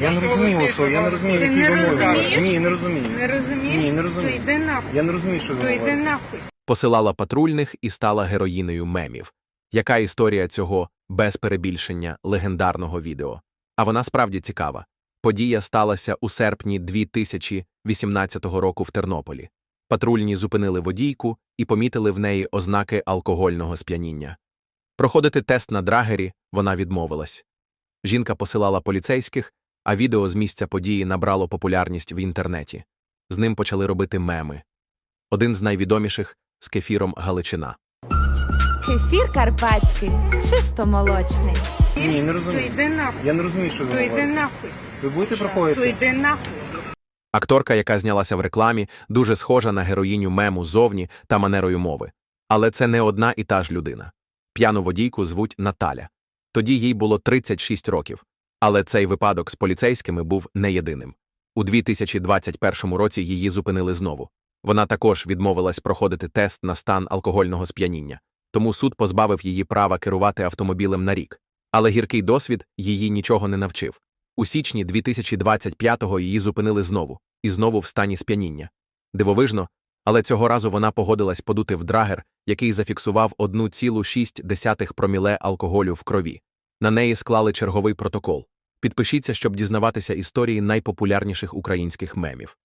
Я не розумію цього, я не розумію, які не вимоги. Ні, не розумію. Не розумієш? Ні, не То розумію. йди нахуй. Я не розумію, що ви То йди говорите. нахуй. посилала патрульних і стала героїнею мемів. Яка історія цього без перебільшення легендарного відео? А вона справді цікава. Подія сталася у серпні 2018 року в Тернополі. Патрульні зупинили водійку і помітили в неї ознаки алкогольного сп'яніння. Проходити тест на драгері вона відмовилась. Жінка посилала поліцейських, а відео з місця події набрало популярність в інтернеті. З ним почали робити меми. Один з найвідоміших з кефіром Галичина. Кефір карпатський, чисто молочний. Ні, не То розумію. йди нахуй. Я не розумію, що ви То йди говорите. нахуй. Ви будете То проходити? йди нахуй. Акторка, яка знялася в рекламі, дуже схожа на героїню мему зовні та манерою мови. Але це не одна і та ж людина. П'яну водійку звуть Наталя. Тоді їй було 36 років. Але цей випадок з поліцейськими був не єдиним. У 2021 році її зупинили знову. Вона також відмовилась проходити тест на стан алкогольного сп'яніння, тому суд позбавив її права керувати автомобілем на рік. Але гіркий досвід її нічого не навчив. У січні 2025-го її зупинили знову, і знову в стані сп'яніння. Дивовижно, але цього разу вона погодилась подути в драгер, який зафіксував 1,6 проміле алкоголю в крові. На неї склали черговий протокол. Підпишіться, щоб дізнаватися історії найпопулярніших українських мемів.